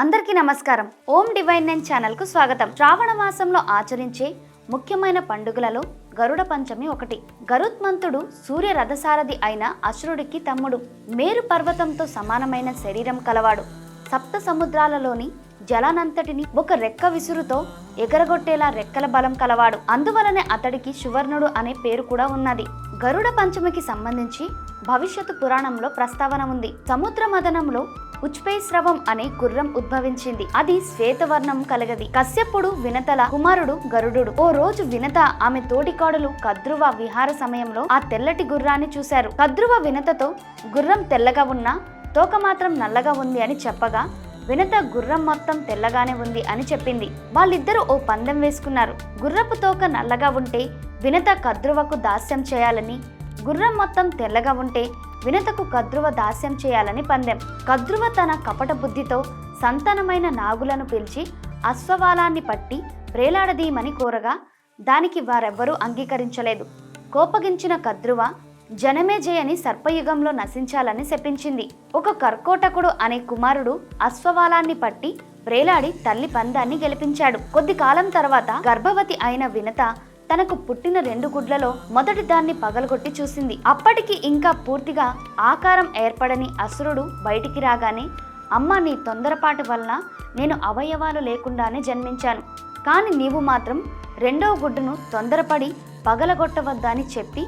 అందరికీ నమస్కారం. ఓం divine nine ఛానల్కు స్వాగతం. శ్రావణ మాసంలో ఆచరించే ముఖ్యమైన పండుగలలో గరుడ పంచమి ఒకటి. గరుత్మంతుడు సూర్య రథసారథి అయిన అసురుడికి తమ్ముడు. మేరు పర్వతంతో సమానమైన శరీరం కలవాడు. సప్త సముద్రాలలోని జలానంతటిని ఒక రెక్క విసురుతో ఎగరగొట్టేలా రెక్కల బలం కలవాడు. అందువలనే అతడికి సువర్ణుడు అనే పేరు కూడా ఉన్నది. గరుడ పంచమికి సంబంధించి భవిష్యత్తు పురాణంలో ప్రస్తావన ఉంది. సముద్ర మదనంలో ఉచ్పేశ్రవం అనే గుర్రం ఉద్భవించింది. అది శ్వేతవర్ణం కలగది. కశ్యపుడు వినతల కుమారుడు గరుడు ఓ రోజు వినత ఆమె తోటికాడులు కద్రువ విహార సమయంలో ఆ తెల్లటి గుర్రాన్ని చూశారు. కద్రువ వినతతో గుర్రం తెల్లగా ఉన్నా తోక మాత్రం నల్లగా ఉంది అని చెప్పగా వినత గుర్రం మొత్తం తెల్లగానే ఉంది అని చెప్పింది. వాళ్ళిద్దరూ ఓ పందెం వేసుకున్నారు. గుర్రపు తోక నల్లగా ఉంటే వినత కద్రువకు దాస్యం చేయాలని గుర్రం మొత్తం తెల్లగా ఉంటే వినతకు కద్రువ దాస్యం చేయాలని పందెం. కద్రువ తన కపట బుద్ధితో సంతానమైన నాగులను పిలిచి అశ్వవాలాన్ని పట్టి ప్రేలాడదీయమని కోరగా దానికి వారెవ్వరూ అంగీకరించలేదు. కోపగించిన కద్రువ జనమేజయని సర్పయుగంలో నశించాలని శపించింది. ఒక కర్కోటకుడు అనే కుమారుడు అశ్వవాలాన్ని పట్టి ప్రేలాడి తల్లి పందాన్ని గెలిపించాడు. కొద్ది కాలం తర్వాత గర్భవతి అయిన వినత తనకు పుట్టిన రెండు గుడ్లలో మొదటి దాన్ని పగలగొట్టి చూసింది. అప్పటికి ఇంకా పూర్తిగా ఆకారం ఏర్పడని అసురుడు బయటికి రాగానే అమ్మ నీ తొందరపాటు వలన నేను అవయవాలు లేకుండానే జన్మించాను. కానీ నీవు మాత్రం రెండవ గుడ్డును తొందరపడి పగలగొట్టవద్దని చెప్పి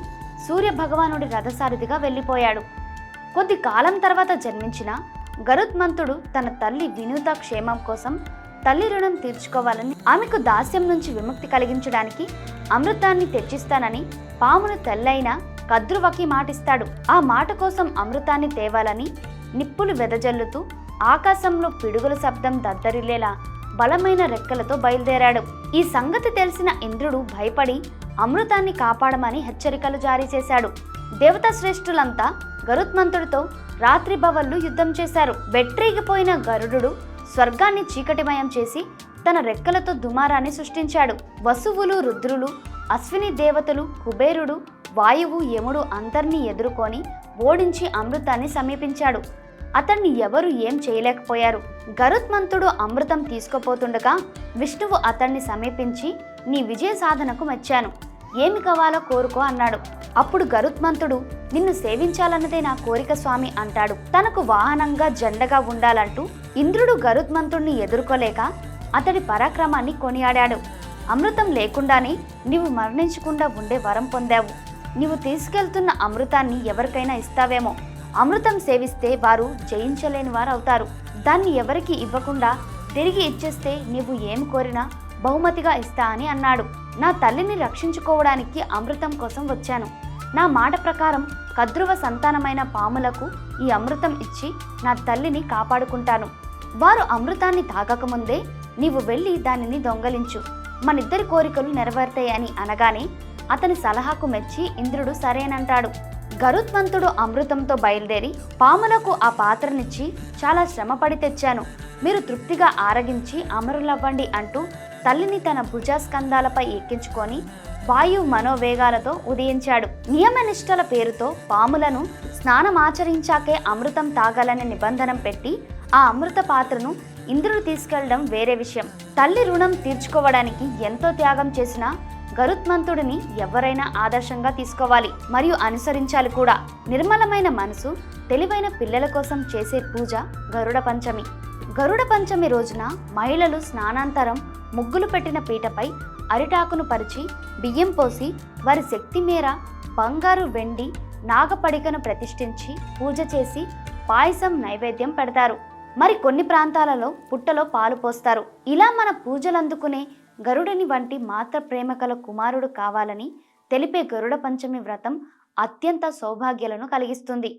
సూర్య భగవానుడి రథసారథిగా వెళ్ళిపోయాడు. కొద్ది కాలం తర్వాత జన్మించిన గరుత్మంతుడు తన తల్లి వినూత క్షేమం కోసం తల్లి రుణం తీర్చుకోవాలని ఆమెకు దాస్యం నుంచి విముక్తి కలిగించడానికి అమృతాన్ని తెచ్చిస్తానని పామును తెల్లైన కద్రువకి మాటిస్తాడు. ఆ మాట కోసం అమృతాన్ని తేవాలని నిప్పులు వెదజల్లుతూ ఆకాశంలో పిడుగుల శబ్దం దద్దరిల్లేలా బలమైన రెక్కలతో బయలుదేరాడు. ఈ సంగతి తెలిసిన ఇంద్రుడు భయపడి అమృతాన్ని కాపాడమని హెచ్చరికలు జారీ చేశాడు. దేవతా శ్రేష్ఠులంతా గరుత్మంతుడితో రాత్రి భవళ్ళు యుద్ధం చేశారు. వెట్రీగిపోయిన గరుడు స్వర్గాన్ని చీకటిమయం చేసి తన రెక్కలతో దుమారాన్ని సృష్టించాడు. వసువులు రుద్రులు అశ్విని దేవతలు కుబేరుడు వాయువు యముడు అందర్నీ ఎదుర్కొని ఓడించి అమృతాన్ని సమీపించాడు. అతన్ని ఎవరు ఏం చేయలేకపోయారు? గరుత్మంతుడు అమృతం తీసుకుపోతుండగా విష్ణువు అతన్ని సమీపించి నీ విజయ సాధనకు మెచ్చాను ఏమి కావాలో కోరుకో అన్నాడు. అప్పుడు గరుత్మంతుడు నిన్ను సేవించాలన్నదే నా కోరిక స్వామి అంటాడు. తనకు వాహనంగా జెండగా ఉండాలంటూ ఇంద్రుడు గరుత్మంతుణ్ణి ఎదుర్కోలేక అతడి పరాక్రమాన్ని కొనియాడాడు. అమృతం లేకుండానే నీవు మరణించకుండా ఉండే వరం పొందావు. నీవు తీసుకెళ్తున్న అమృతాన్ని ఎవరికైనా ఇస్తావేమో. అమృతం సేవిస్తే వారు జయించలేని వారు అవుతారు దాన్ని ఎవరికి ఇవ్వకుండా తిరిగి ఇచ్చేస్తే నీవు ఏమి కోరినా బహుమతిగా ఇస్తా అని అన్నాడు. నా తల్లిని రక్షించుకోవడానికి అమృతం కోసం వచ్చాను. నా మాట ప్రకారం కద్రువ సంతానమైన పాములకు ఈ అమృతం ఇచ్చి నా తల్లిని కాపాడుకుంటాను. వారు అమృతాన్ని తాగకముందే నీవు వెళ్ళి దానిని దొంగలించు. మనిద్దరి కోరికలు నెరవేరుతాయని అనగానే అతని సలహాకు మెచ్చి ఇంద్రుడు సరేనంటాడు. గరుత్మంతుడు అమృతంతో బయలుదేరి పాములకు ఆ పాత్రనిచ్చి చాలా శ్రమపడి తెచ్చాను. మీరు తృప్తిగా ఆరగించి అమరులవ్వండి అంటూ తల్లిని తన భుజస్కంధాలపై ఎక్కించుకొని వాయు మనోవేగాలతో ఉదయించాడు. నియమనిష్టల పేరుతో పాములను స్నానమాచరించాకే అమృతం తాగాలనే నిబంధన పెట్టి ఆ అమృత పాత్రను ఇంద్రుడు తీసుకెళ్ళడం వేరే విషయం. తల్లి రుణం తీర్చుకోవడానికి ఎంతో త్యాగం చేసిన గరుత్మంతుడిని ఎవరైనా ఆదర్శంగా తీసుకోవాలి మరియు అనుసరించాలి కూడా. నిర్మలమైన మనసు తెలివైన పిల్లల కోసం చేసే పూజ గరుడ పంచమి. గరుడ పంచమి రోజున మహిళలు స్నానాంతరం ముగ్గులు పెట్టిన పీటపై అరిటాకును పరిచి బియ్యం పోసి వారి శక్తి మేర బంగారు వెండి నాగపడికను ప్రతిష్ఠించి పూజ చేసి పాయసం నైవేద్యం పెడతారు. మరి కొన్ని ప్రాంతాలలో పుట్టలో పాలు పోస్తారు. ఇలా మన పూజలు అందుకునే గరుడిని వంటి మాత్ర ప్రేమకల కుమారుడు కావాలని తెలిపే గరుడ పంచమి వ్రతం అత్యంత సౌభాగ్యాలను కలిగిస్తుంది.